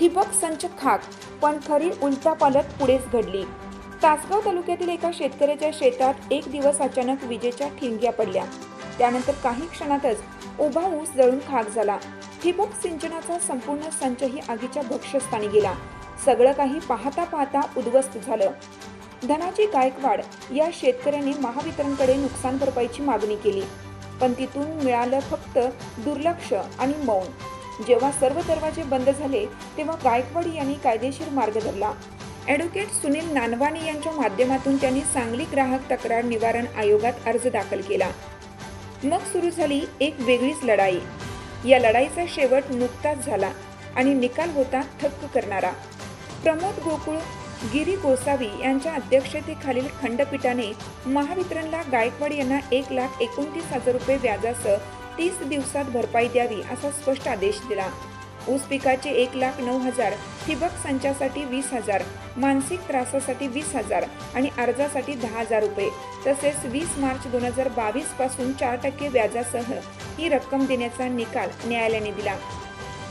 ठिबक संच खाक पण खरी उलटा पुढेच घडली. तासगाव तालुक्यातील एका शेतकऱ्याच्या शेतात एक दिवस अचानक विजेच्या ठिणग्या पडल्या. त्यानंतर काही क्षणातच उभा ऊस जळून खाक झाला. ठिबक सिंचनाचा संपूर्ण संचही आगीच्या भक्ष्यस्थानी गेला. सगळं काही पाहता पाहता उद्ध्वस्त झालं. धनाजी गायकवाड या शेतकऱ्याने महावितरणकडे नुकसान भरपाईची मागणी केली. पण तिथून मिळालं फक्त दुर्लक्ष आणि मौन. जेव्हा सर्व दरवाजे बंद झाले तेव्हा गायकवाड यांनी कायदेशीर मार्ग धरला. ॲडव्होकेट सुनील नानवानी यांच्या माध्यमातून त्यांनी सांगली ग्राहक तक्रार निवारण आयोगात अर्ज दाखल केला. मग सुरू झाली एक वेगळीच लढाई. या लढाईचा शेवट नुकताच झाला आणि निकाल होता थक्क करणारा. प्रमोद गोकुळ गिरी गोसावी यांच्या अध्यक्षतेखालील खंडपीठाने महावितरणला गायकवाड यांना एक लाख एकोणतीस हजार रुपये व्याजासह तीस दिवसात भरपाई द्यावी असा स्पष्ट आदेश दिला. ऊस पिकाचे एक लाख नऊ हजार ठिबक संचासाठी वीस हजार मानसिक त्रासासाठी वीस हजार आणि अर्जासाठी दहा हजार रुपये तसेच वीस मार्च दोन हजार बावीसपासून चार टक्के व्याजासह ही रक्कम देण्याचा निकाल न्यायालयाने दिला.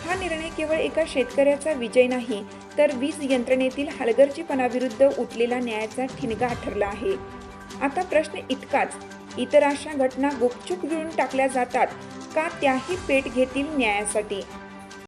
हा निर्णय केवळ एका शेतकऱ्याचा विजय नाही तर वीज यंत्रणेतील हलगर्जीपणाविरुद्ध उठलेला न्यायाचा ठिणगा ठरला आहे. आता प्रश्न इतकाच इतर अशा घटना गुपचूप गिळून टाकल्या जातात का त्याही पेट घेतील न्यायासाठी.